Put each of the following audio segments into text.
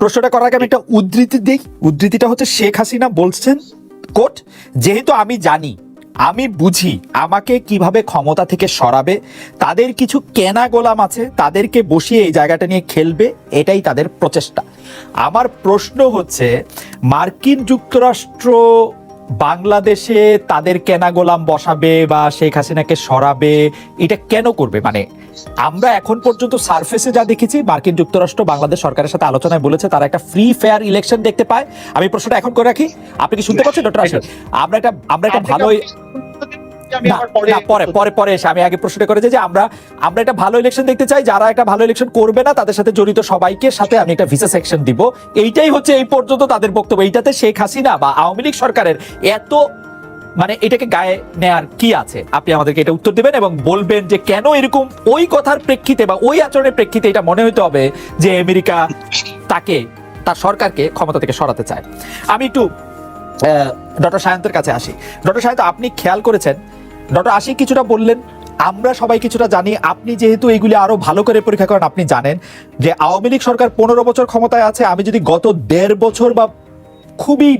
প্রশ্নটা করার আগে আমি একটা উদ্ধৃতি দিই। উদ্ধৃতিটা হচ্ছে শেখ হাসিনা বলছেন, কোট, যেহেতু আমি জানি, আমি বুঝি আমাকে কীভাবে ক্ষমতা থেকে সরাবে, তাদের কিছু কেনা গোলাম আছে, তাদেরকে বসিয়ে এই জায়গাটা নিয়ে খেলবে, এটাই তাদের প্রচেষ্টা। আমার প্রশ্ন হচ্ছে, মার্কিন যুক্তরাষ্ট্র বাংলাদেশে তাদের কেনা গোলাম বসাবে বা শেখ হাসিনাকে সরাবে এটা কেন করবে? মানে আমরা এখন পর্যন্ত সার্ফেসে যা দেখেছি মার্কিন যুক্তরাষ্ট্র বাংলাদেশ সরকারের সাথে আলোচনায় বলেছে তারা একটা ফ্রি ফেয়ার ইলেকশন দেখতে পায়। আমি প্রশ্নটা এখন করে রাখি। আপনি কি শুনতে পাচ্ছেন ডক্টর আমরা একটা আমরা একটা ভালোই পরে পরে পরে এসে আমি আগে প্রশ্নটা করেছি যে আমরা আমরা একটা ভালো ইলেকশন দেখতে চাই যারা একটা ভালো ইলেকশন করবে না তাদের সাথে জড়িত সবাইকে সাথে আমি একটা ভিসা সেকশন দিব। এইটাই হচ্ছে এই পর্যন্ত তাদের বক্তব্য। এইটাতে শেখ হাসিনা বা আওয়ামী লীগ সরকারের এত মানে এটাকে গায়ে নেয়ার কি আছে? আপনি আমাদেরকে এটা উত্তর দিবেন এবং বলবেন যে কেন এরকম ওই কথার প্রেক্ষিতে বা ওই আচরণের প্রেক্ষিতে এটা মনে হতে হবে যে আমেরিকা তাকে তার সরকারকে ক্ষমতা থেকে সরাতে চায়। আমি একটু ডক্টর সায়ন্তের কাছে আসি। ডক্টর সায়ন্ত আপনি খেয়াল করেছেন ডক্টর আশিক কিছুটা বললেন, আমরা সবাই কিছুটা জানি, আপনি যেহেতু এইগুলি আরও ভালো করে পরীক্ষা করেন, আপনি জানেন যে আওয়ামী লীগ সরকার পনেরো বছর ক্ষমতায় আছে, আমি যদি গত দেড় বছর বা খুবই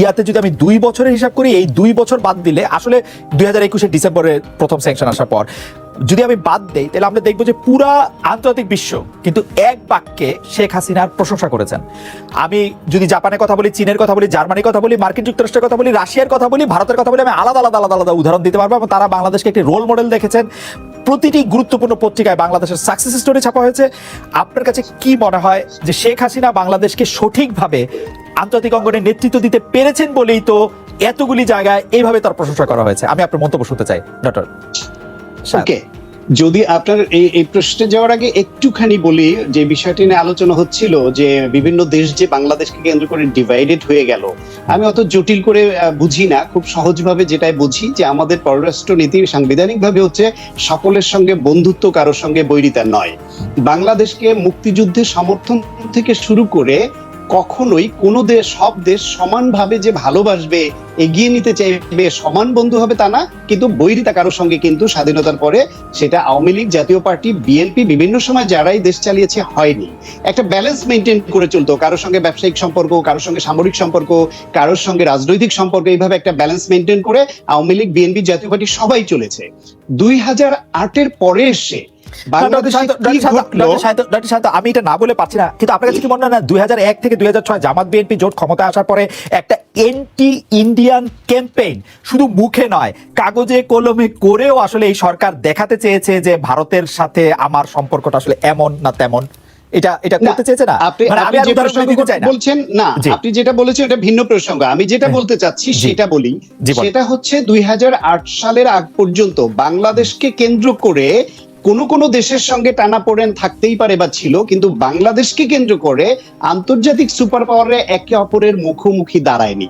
ইয়াতে যদি আমি দুই বছরের হিসাব করি, এই দুই বছর বাদ দিলে আসলে দুই হাজার একুশে ডিসেম্বরে প্রথম স্যাংশন আসার পর। যদি আমি বাদ দেই, তাহলে আমরা দেখব যে পুরা আন্তর্জাতিক বিশ্ব কিন্তু এক বাক্যে শেখ হাসিনার প্রশংসা করেছেন। আমি যদি জাপানের কথা বলি, চীনের কথা বলি, জার্মানির কথা বলি, মার্কিন যুক্তরাষ্ট্রের কথা বলি, রাশিয়ার কথা বলি, ভারতের কথা বলি, আমি আলাদা আলাদা আলাদা আলাদা উদাহরণ দিতে পারব এবং তারা বাংলাদেশকে একটি রোল মডেল দেখেছেন। প্রতিটি গুরুত্বপূর্ণ পত্রিকায় বাংলাদেশের সাকসেস স্টোরি ছাপা হয়েছে। আপনার কাছে কি মনে হয় যে শেখ হাসিনা বাংলাদেশকে সঠিকভাবে আন্তর্জাতিক অঙ্গনে নেতৃত্ব দিতে পেরেছেন বলেই তো এতগুলি জায়গায় এইভাবে তার প্রশংসা করা হয়েছে? আমি আপনার মন্তব্য শুনতে চাই, ডক্টর। ওকে যদি আপনার এই এই প্রশ্নে যাওয়ার আগে একটুখানি বলি, যে বিষয়টি নিয়ে আলোচনা হচ্ছিল যে বিভিন্ন দেশ যে বাংলাদেশকে কেন্দ্র করে ডিভাইডেড হয়ে গেল, আমি অত জটিল করে বুঝি না। খুব সহজভাবে যেটাই বুঝি যে আমাদের পররাষ্ট্র নীতি সাংবিধানিকভাবে হচ্ছে সকলের সঙ্গে বন্ধুত্ব কারোর সঙ্গে বৈরিতা নয়। বাংলাদেশকে মুক্তিযুদ্ধের সমর্থন থেকে শুরু করে কখনোই কোনো দেশ, সব দেশ সমানভাবে যে ভালোবাসবে, এগিয়ে নিতে চাইবে, সমান বন্ধু হবে তা না, কিন্তু বৈরিতা কারোর সঙ্গে কিন্তু স্বাধীনতার পরে সেটা আওয়ামী লীগ জাতীয় পার্টি বিএনপি বিভিন্ন সময় যারাই দেশ চালিয়েছে হয়নি। একটা ব্যালেন্স মেনটেন করে চলতো, কারোর সঙ্গে ব্যবসায়িক সম্পর্ক, কারোর সঙ্গে সামরিক সম্পর্ক, কারোর সঙ্গে রাজনৈতিক সম্পর্ক, এইভাবে একটা ব্যালেন্স মেনটেন করে আওয়ামী লীগ বিএনপি জাতীয় পার্টি সবাই চলেছে। দুই হাজার আটের পরে এসে আমি এটা না বলে পারছি না। কিন্তু আপনার কাছে কি মনে হয় না দুই থেকে দুই জামাত বিএনপি জোট ক্ষমতা আসার পরে একটা এন্টি ইন্ডিয়ান ক্যাম্পেইন শুধু মুখে নয় কাগজে কলমে করেও আসলে এই সরকার দেখাতে চেয়েছে যে ভারতের সাথে আমার সম্পর্কটা আসলে এমন না তেমন। এটা এটা না, করতে চেয়েছে না? আপনি মানে আপনি বলছেন না যেটা বলেছেন এটা ভিন্ন প্রসঙ্গ। আমি যেটা হ্যাঁ। বলতে চাচ্ছি সেটা বলি। সেটা হচ্ছে দুই হাজার আট সালের আগ পর্যন্ত বাংলাদেশকে কেন্দ্র করে কোন কোন দেশের সঙ্গে টানাপোড়েন থাকতেই পারে বা ছিল কিন্তু বাংলাদেশকে কেন্দ্র করে আন্তর্জাতিক সুপার পাওয়ারে একে অপরের মুখোমুখি দাঁড়ায়নি।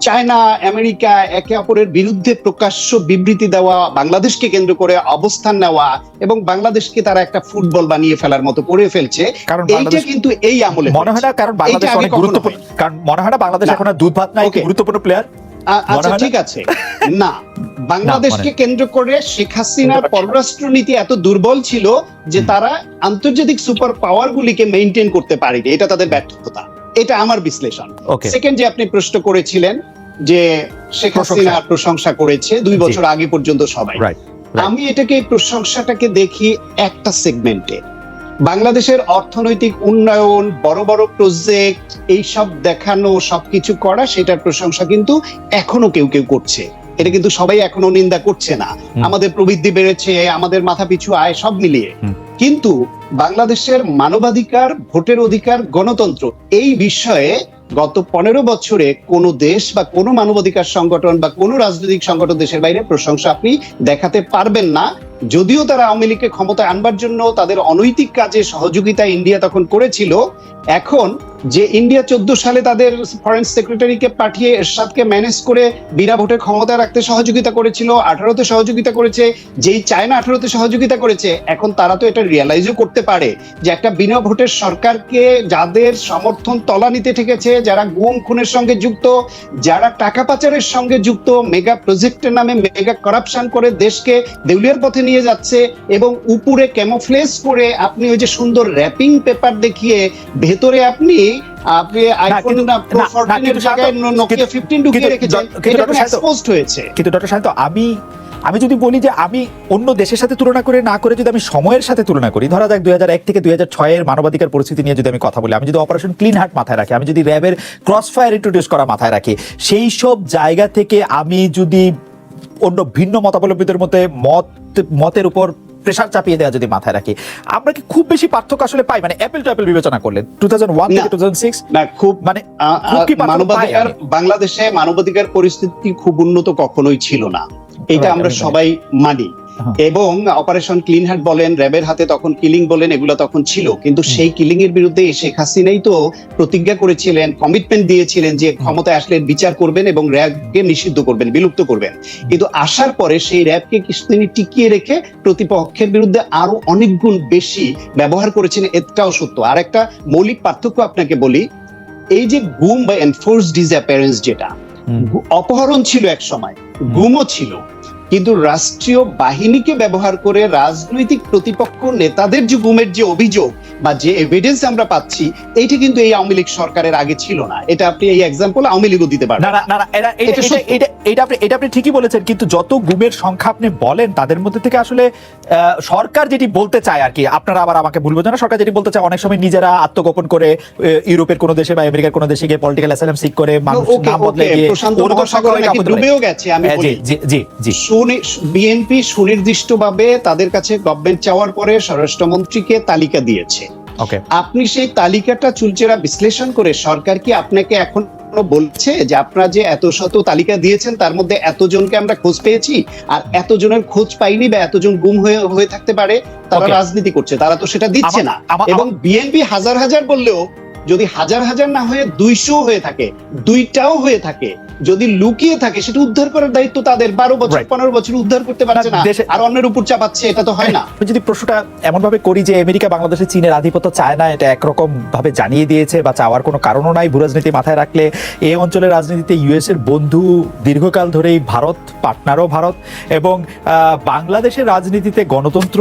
চায়না আমেরিকা একে অপরের বিরুদ্ধে প্রকাশ্য বিবৃতি দেওয়া বাংলাদেশকে কেন্দ্র করে অবস্থান নেওয়া এবং বাংলাদেশকে তারা একটা ফুটবল বানিয়ে ফেলার মতো করে ফেলছে কারণ এইটা বাংলাদেশ- কিন্তু এই আমলে মনে হয় না কারণ বাংলাদেশ অনেক গুরুত্বপূর্ণ কারণ মনে হয় না বাংলাদেশ এখন দুধ ভাত নাই গুরুত্বপূর্ণ প্লেয়ার আচ্ছা ঠিক আছে। না বাংলাদেশকে কেন্দ্র করে শেখ হাসিনার পররাষ্ট্র নীতি এত দুর্বল ছিল যে তারা আন্তর্জাতিক সুপার পাওয়ার গুলিকে মেনটেন করতে পারেনি। এটা তাদের ব্যর্থতা। এটা আমার বিশ্লেষণ। সেকেন্ড যে আপনি প্রশ্ন করেছিলেন যে শেখ। হাসিনার প্রশংসা করেছে দুই বছর আগে পর্যন্ত সবাই। আমি এটাকে প্রশংসাটাকে দেখি একটা সেগমেন্টে বাংলাদেশের অর্থনৈতিক উন্নয়ন বড় বড় প্রজেক্ট এইসব দেখানো সবকিছু করা সেটার প্রশংসা কিন্তু এখনও কেউ কেউ করছে। এটা কিন্তু সবাই এখনও নিন্দা করছে না। আমাদের প্রবৃদ্ধি বেড়েছে আমাদের মাথা পিছু আয় সব মিলিয়ে। কিন্তু বাংলাদেশের মানবাধিকার ভোটের অধিকার গণতন্ত্র এই বিষয়ে গত পনেরো বছরে কোনো দেশ বা কোনো মানবাধিকার সংগঠন বা কোনো রাজনৈতিক সংগঠন দেশের বাইরে প্রশংসা আপনি দেখাতে পারবেন না। যদিও তারা আওয়ামী লীগকে ক্ষমতায় আনবার জন্য তাদের অনৈতিক কাজে সহযোগিতা ইন্ডিয়া তখন করেছিল, এখন যে ইন্ডিয়া চোদ্দ সালে তাদের ফরেন সেক্রেটারিকে পাঠিয়ে এরশাদকে ম্যানেজ করে বিনা ভোটে ক্ষমতা রাখতে সহযোগিতা করেছিল, আঠারোতে সহযোগিতা করেছে, যেই চায়না আঠারোতে সহযোগিতা করেছে, এখন তারা তো এটা রিয়েলাইজও করতে পারে যে একটা বিনা ভোটের সরকারকে যাদের সমর্থন তলানিতে ঠেকেছে, যারা গুম খুনের সঙ্গে যুক্ত, যারা টাকা পাচারের সঙ্গে যুক্ত মেগা প্রজেক্টের নামে মেগা করাপশন করে দেশকে দেউলিয়ার পথে নিয়ে যাচ্ছে এবং উপরে ক্যামোফ্লেজ করে আপনি ওই যে সুন্দর র্যাপিং পেপার দেখিয়ে ভেতরে আপনি আপনি আইফোন না প্রো না, না, 14 এর জায়গায় নোকিয়া 15 ঢুকিয়ে রেখেছেন এটা এক্সপোজড হয়েছে? কিন্তু ডক্টর শান্ত আমি আমি যদি বলি যে আমি অন্য দেশের সাথে তুলনা করে না করে যদি আমি সময়ের সাথে তুলনা করি ধরা যাক দুই হাজার এক থেকে দু হাজার ছয় এর মানবাধিকার পরিস্থিতি নিয়ে যদি আমি কথা বলি আমি যদি অপারেশন ক্লিন হার্ট মাথায় রাখি আমি যদি র্যাবের ক্রস ফায়ার ইন্ট্রোডিউস করা মাথায় রাখি সেই সব জায়গা থেকে আমি যদি অন্য ভিন্ন মতাবলম্বীদের মধ্যে মত মতের উপর প্রেশার চাপিয়ে দেওয়া যদি মাথায় রাখি আমরা কি খুব বেশি পার্থক্য আসলে পাই মানে অ্যাপেল টু অ্যাপেল বিবেচনা করলে টু থাউজেন্ড ওয়ান থেকে না। টু থাউজেন্ড সিক্স না খুব মানে মানবাধিকার বাংলাদেশে মানবাধিকার পরিস্থিতি খুব উন্নত কখনোই ছিল না এটা আমরা সবাই মানি। এবং অপারেশন ক্লিন হার্ট বলেন র্যাবের হাতে তখন কিলিং বলেন এগুলো তখন ছিল। কিন্তু সেই কিলিং এর বিরুদ্ধে শেখ হাসিনাই তো প্রতিজ্ঞা করেছিলেন কমিটমেন্ট দিয়েছিলেন যে ক্ষমতায় আসলে বিচার করবেন এবং র্যাবকে নিষিদ্ধ করবেন বিলুপ্ত করবেন। কিন্তু আসার পরে সেই র্যাবকে তিনি টিকিয়ে রেখে প্রতিপক্ষের বিরুদ্ধে আরও অনেক গুণ বেশি ব্যবহার করেছেন এটাও সত্য। আর একটা মৌলিক পার্থক্য আপনাকে বলি এই যে গুম বা এনফোর্স ডিসঅ্যাপিয়ারেন্স যেটা অপহরণ ছিল এক সময় গুমও ছিল। কিন্তু রাষ্ট্রীয় বাহিনীকে ব্যবহার করে রাজনৈতিক প্রতিপক্ষ নেতাদের যে গুমের যে অভিযোগ বা যে এভিডেন্স আমরা পাচ্ছি এইটা কিন্তু এই আওয়ামী লীগ সরকারের আগে ছিল না। এটা আপনি এই এক্সাম্পল আওয়ামী লীগও দিতে পারবেন। না না এটা আপনি এটা আপনি ঠিকই বলেছেন কিন্তু যত গুমের সংখ্যা আপনি বলেন তাদের মধ্যে থেকে আসলে সরকার যেটি বলতে চায় আর কি আপনারা আবার আমাকে ভুলবো না সরকার যেটি বলতে চায় অনেক সময় নিজেরা আত্মগোপন করে ইউরোপের কোনো দেশে বা আমেরিকার কোনো দেশে গিয়ে পলিটিক্যাল অ্যাসাইলাম সিক করে মানুষ নাম বদলে নাকি ডুবেও গেছে। আমি হ্যাঁ, বলি। জি জি জি। বিএনপি সুনির্দিষ্টভাবে তাদের কাছে গভর্নমেন্ট চাওয়ার পরে স্বরাষ্ট্রমন্ত্রীকে তালিকা দিয়েছে। আপনি সেই তালিকাটা চুলচেরা বিশ্লেষণ করে সরকার কি আপনাকে এখন বলছে যে আপনারা যে এত শত তালিকা দিয়েছেন তার মধ্যে এতজনকে আমরা খোঁজ পেয়েছি আর এতজনের খোঁজ পাইনি বা এতজন গুম হয়ে হয়ে থাকতে পারে তারা রাজনীতি করছে তারা তো সেটা দিচ্ছে না। এবং বিএনপি হাজার হাজার বললেও যদি হাজার হাজার না হয়ে দুইশো হয়ে থাকে দুইটাও হয়ে থাকে যদি লুকিয়ে থাকে সেটা উদ্ধার করার দায়িত্ব তাদের। বারো বছর পনেরো বছর উদ্ধার করতে পারছে না, আর অন্যের উপর চাপাচ্ছে এটা তো হয় না। আমি যদি প্রশ্নটা এমন ভাবে করি যে আমেরিকা বাংলাদেশে চীনের আধিপত্য চায় না এটা একরকম ভাবে জানিয়ে দিয়েছে বা চাওয়ার কোনো কারণও নাই ভূ রাজনীতি মাথায় রাখলে এই অঞ্চলের রাজনীতিতে ইউএস এর বন্ধু দীর্ঘকাল ধরেই ভারত পার্টনারও ভারত এবং আহ, বাংলাদেশের রাজনীতিতে গণতন্ত্র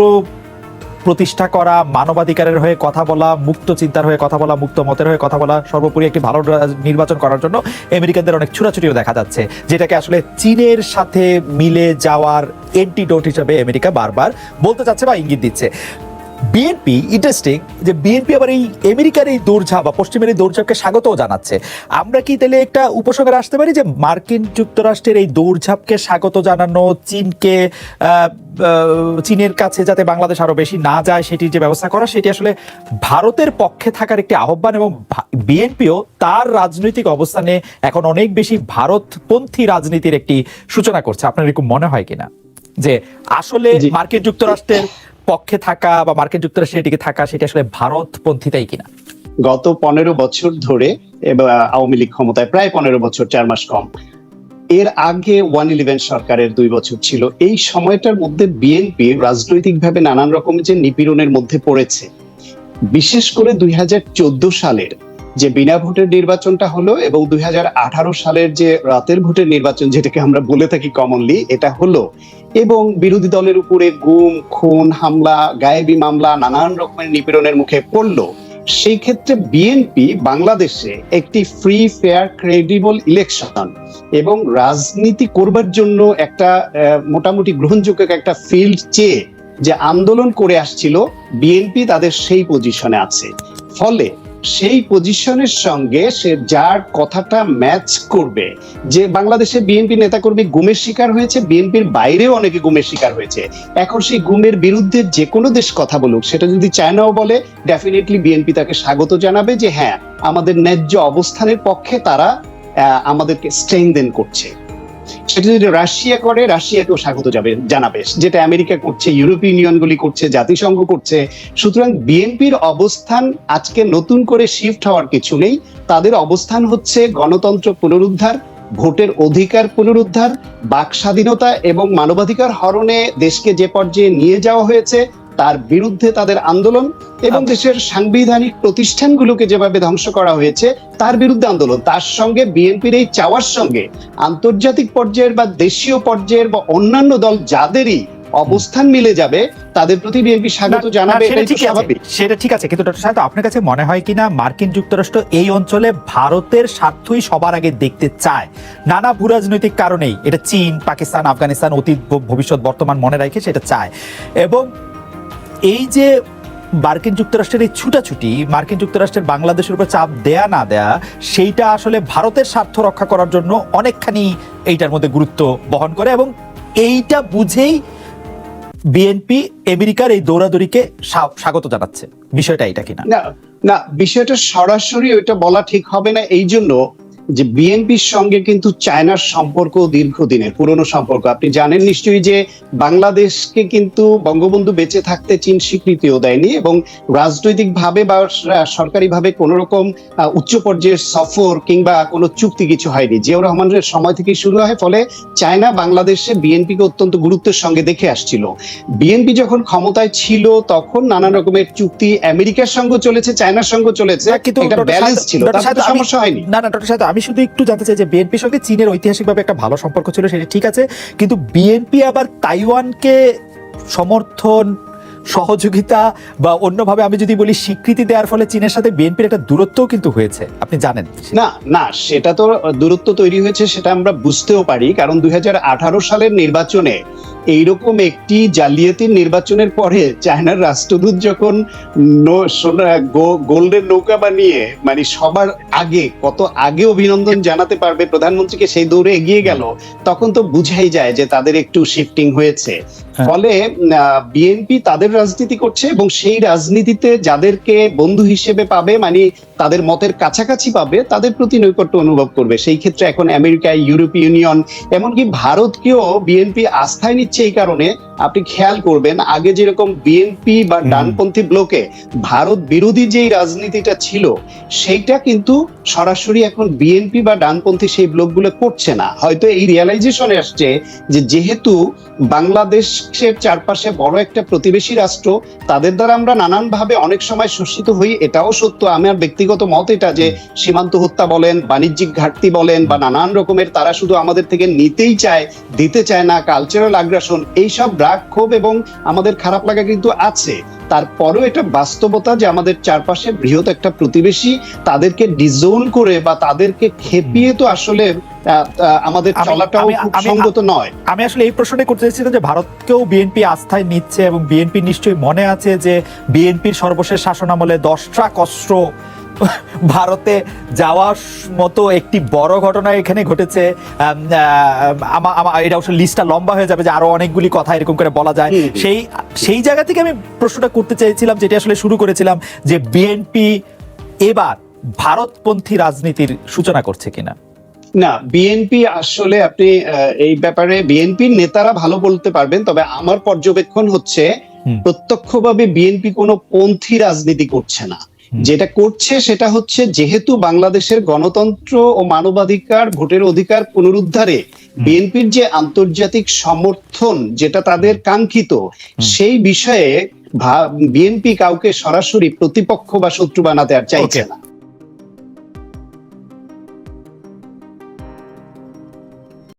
প্রতিষ্ঠা করা, মানবাধিকারের হয়ে কথা বলা, মুক্ত চিন্তার হয়ে কথা বলা, মুক্ত মতের হয়ে কথা বলা, সর্বোপরি একটি ভালো নির্বাচন করার জন্য আমেরিকানদের অনেক ছুটাছুটিও দেখা যাচ্ছে, যেটাকে আসলে চীনের সাথে মিলে যাওয়ার এন্টিডোট হিসাবে আমেরিকা বারবার বলতে চাচ্ছে বা ইঙ্গিত দিচ্ছে। বিএনপি ইন্টারেস্টিং যে বিএনপি আবার এই আমেরিকার এই দৌড়ঝাঁপ বা পশ্চিমের এই দৌড়ঝাঁপকে স্বাগতও জানাচ্ছে। আমরা কি তাহলে একটা উপসংহারে আসতে পারি যে মার্কিন যুক্তরাষ্ট্রের এই দৌড়ঝাঁপকে স্বাগত জানানো চীনকে চীনের কাছে যাতে বাংলাদেশ আরও বেশি না যায় সেটির যে ব্যবস্থা করা সেটি আসলে ভারতের পক্ষে থাকার একটি আহ্বান এবং বিএনপিও তার রাজনৈতিক অবস্থানে এখন অনেক বেশি ভারতপন্থী রাজনীতির একটি সূচনা করছে। আপনার এরকম মনে হয় কিনা? যে আসলে। মার্কিন যুক্তরাষ্ট্রের পক্ষে থাকা বা মার্কিন যুক্তরাষ্ট্রের এটিকে থাকা সেটা আসলে ভারত ভারতপন্থীতাই কিনা? গত পনেরো বছর ধরে আওয়ামী লীগ ক্ষমতায় প্রায় পনেরো বছর, চার মাস কম। এর আগে ওয়ান ইলেভেন সরকারের দুই বছর ছিল। এই সময়টার মধ্যে বিএনপি রাজনৈতিকভাবে নানান রকমের যে নিপীড়নের মধ্যে পড়েছে, বিশেষ করে দুই হাজার চোদ্দ সালের যে বিনা ভোটের নির্বাচনটা হলো এবং দুই হাজার আঠারো সালের যে রাতের ভোটের নির্বাচন, যেটাকে আমরা বলে থাকি কমনলি এটা হলো। এবং বিরোধী দলের উপরে গুম, খুন, হামলা, গায়েবী মামলা, নানান রকমের নিপীড়নের মুখে পড়ল। সেই ক্ষেত্রে বিএনপি বাংলাদেশে একটি ফ্রি ফেয়ার ক্রেডিবল ইলেকশন এবং রাজনীতি করবার জন্য একটা মোটামুটি গ্রহণযোগ্য একটা ফিল্ড চেয়ে যে আন্দোলন করে আসছিল বিএনপি তাদের সেই পজিশনে আছে। ফলে সেই পজিশনের সঙ্গে সে যার কথাটা ম্যাচ করবে। যে বাংলাদেশে বিএনপি নেতাকর্মী গুমের শিকার হয়েছে বিএনপির বাইরেও অনেকে গুমের শিকার হয়েছে। এখন সেই গুমের বিরুদ্ধে যে কোনো দেশ কথা বলুক, সেটা যদি চায়নাও বলে ডেফিনেটলি বিএনপি তাকে স্বাগত জানাবে যে হ্যাঁ আমাদের ন্যায্য অবস্থানের পক্ষে তারা আমাদেরকে স্ট্রেংদেন করছে। সেটা যদি রাশিয়া করে, রাশিয়াকেও স্বাগত যাবে জানাবে, যেটা আমেরিকা করছে, ইউরোপীয় ইউনিয়নগুলি করছে, জাতিসংঘ করছে। সুতরাং বিএনপির অবস্থান আজকে নতুন করে শিফট হওয়ার কিছু নেই। তাদের অবস্থান হচ্ছে গণতন্ত্র পুনরুদ্ধার, ভোটের অধিকার পুনরুদ্ধার, বাক স্বাধীনতা এবং মানবাধিকার হরণে দেশকে যে পর্যায়ে নিয়ে যাওয়া হয়েছে তার বিরুদ্ধে তাদের আন্দোলন এবং দেশের সাংবিধানিক প্রতিষ্ঠানগুলোকে যেভাবে ধ্বংস করা হয়েছে তার বিরুদ্ধে আন্দোলন। তার সঙ্গে বিএনপির এই চাওয়ার সঙ্গে আন্তর্জাতিক পর্যায়ের বা দেশীয় পর্যায়ের বা অন্যান্য দল যাদেরই অবস্থান মিলে যাবে তাদের প্রতি বিএনপি স্বাগত জানাবে সেটা এটাই তো স্বাভাবিক। সেটা ঠিক আছে কিন্তু ডক্টর সাহেব আপনার কাছে মনে হয় কিনা মার্কিন যুক্তরাষ্ট্র এই অঞ্চলে ভারতের স্বার্থই সবার আগে দেখতে চায়? নানা ভূরাজনৈতিক কারণেই এটা চীন পাকিস্তান আফগানিস্তান অতীত ভবিষ্যৎ বর্তমান মনে রাখে সেটা চায়। এবং এই যে মার্কিন যুক্তরাষ্ট্রের এই ছুটাছুটি, মার্কিন যুক্তরাষ্ট্রের বাংলাদেশের উপর চাপ দেয়া না দেয়া, সেইটা আসলে ভারতের স্বার্থ রক্ষা করার জন্য অনেকখানি এইটার মধ্যে গুরুত্ব বহন করে এবং এইটা বুঝেই বিএনপি আমেরিকার এই দৌড়াদৌড়িকে স্বা- স্বাগত জানাচ্ছে। বিষয়টা এটা কিনা? না না, বিষয়টা সরাসরি ওইটা বলা ঠিক হবে না। এই জন্য যে বিএনপির সঙ্গে কিন্তু চায়নার সম্পর্ক দীর্ঘদিনের পুরনো সম্পর্ক। আপনি জানেন নিশ্চয়ই যে বাংলাদেশকে কিন্তু বঙ্গবন্ধু বেঁচে থাকতে চীন স্বীকৃতিও দেয়নি এবং রাজনৈতিক ভাবে বা সরকারি ভাবে কোন রকম উচ্চ পর্যায়ের সফর কিংবা কোনো চুক্তি কিছু হয়নি। জিয়াউর রহমানের সময় থেকে শুরু হয় ফলে চায়না বাংলাদেশে বিএনপিকে অত্যন্ত গুরুত্বের সঙ্গে দেখে আসছিল। বিএনপি যখন ক্ষমতায় ছিল তখন নানান রকমের চুক্তি আমেরিকার সঙ্গে চলেছে চায়নার সঙ্গে চলেছে। কিন্তু একটা ব্যালেন্স ছিল ডক্টর তাতে তো সাহেব, আমি- সমস্যা হয়নি। না না ডক্টর আমি শুধু একটু জানতে চাই যে বিএনপির সঙ্গে চীনের ঐতিহাসিকভাবে একটা ভালো সম্পর্ক ছিল, সেটা ঠিক আছে। কিন্তু বিএনপি আবার তাইওয়ানকে সমর্থন সহযোগিতা বা অন্যভাবে আমি যদি বলি স্বীকৃতি দেওয়ার ফলে চীনের সাথে বিএনপির একটা দূরত্বও কিন্তু হয়েছে। আপনি জানেন। না না সেটা তো দূরত্ব তৈরি হয়েছে সেটা আমরা বুঝতেও পারি। কারণ দুই হাজার আঠারো সালের নির্বাচনে এইরকম একটি জালিয়াতির নির্বাচনের পরে চায়নার রাষ্ট্রদূত যখন গোল্ডেন নৌকা বানিয়ে মানে সবার আগে কত আগে অভিনন্দন জানাতে পারবে প্রধানমন্ত্রীকে সেই দৌড়ে এগিয়ে গেল তখন তো বুঝাই যায় যে তাদের একটু শিফটিং হয়েছে। হ্যাঁ। ফলে বিএনপি তাদের রাজনীতি করছে এবং সেই রাজনীতিতে যাদেরকে বন্ধু হিসেবে পাবে মানে তাদের মতের কাছাকাছি পাবে, তাদের প্রতি নৈকট্য অনুভব করবে। সেই ক্ষেত্রে এখন আমেরিকা ইউরোপীয় ইউনিয়ন, এমনকি ভারতকেও বিএনপি আস্থায় নিচ্ছে এই কারণে। আপনি খেয়াল করবেন আগে যেরকম বিএনপি বা ডানপন্থী ব্লকে ভারত বিরোধী যেই রাজনীতিটা ছিল সেইটা কিন্তু সরাসরি এখন বিএনপি বা ডানপন্থী সেই ব্লকগুলো করছে না। হয়তো এই রিয়েলাইজেশনে আসছে যে যেহেতু বাংলাদেশের চারপাশে বড় একটা প্রতিবেশী রাষ্ট্র তাদের দ্বারা আমরা নানান ভাবে অনেক সময় শোষিত হই এটাও সত্য। আমার ব্যক্তিগত মত এটা যে সীমান্ত হত্যা বলেন বাণিজ্যিক ঘাটতি বলেন বা নানান রকমের তারা শুধু আমাদের থেকে নিতেই চায় দিতে চায় না কালচারাল আগ্রাসন এইসব রাগ ক্ষোভ এবং আমাদের খারাপ লাগা কিন্তু আছে। তারপরেও এটা বাস্তবতা যে আমাদের চারপাশে বৃহৎ একটা প্রতিবেশী তাদেরকে ডিজোন করে বা তাদেরকে খেপিয়ে তো আসলে আমাদের চলাটাও সঙ্গত নয়। আমি আসলে এই প্রশ্নটাই করতে চাইছিলাম যে ভারতকেও বিএনপি আস্থায় নিচ্ছে এবং বিএনপি নিশ্চয়ই মনে আছে যে বিএনপির সর্বশেষ শাসন আমলে দশ ট্রাক অস্ত্র ভারতে যাওয়ার মতো একটি বড় ঘটনা এখানে ঘটেছে। এটা অবশ্য লিস্টটা লম্বা হয়ে যাবে যে আরও অনেকগুলি কথা এরকম করে বলা যায়। সেই সেই জায়গা থেকে আমি প্রশ্নটা করতে চাইছিলাম যেটা আসলে শুরু করেছিলাম যে বিএনপি এবার ভারতপন্থী রাজনীতির সূচনা করছে কিনা? না বিএনপি আসলে আপনি এই ব্যাপারে বিএনপির নেতারা ভালো বলতে পারবেন তবে আমার পর্যবেক্ষণ হচ্ছে প্রত্যক্ষভাবে বিএনপি কোনো পন্থী রাজনীতি করছে না। যেটা করছে সেটা হচ্ছে যেহেতু বাংলাদেশের গণতন্ত্র ও মানবাধিকার ভোটের অধিকার পুনরুদ্ধারে বিএনপির যে আন্তর্জাতিক সমর্থন যেটা তাদের কাঙ্ক্ষিত সেই বিষয়ে বিএনপি কাউকে সরাসরি প্রতিপক্ষ বা শত্রু বানাতে আর চাইছে না।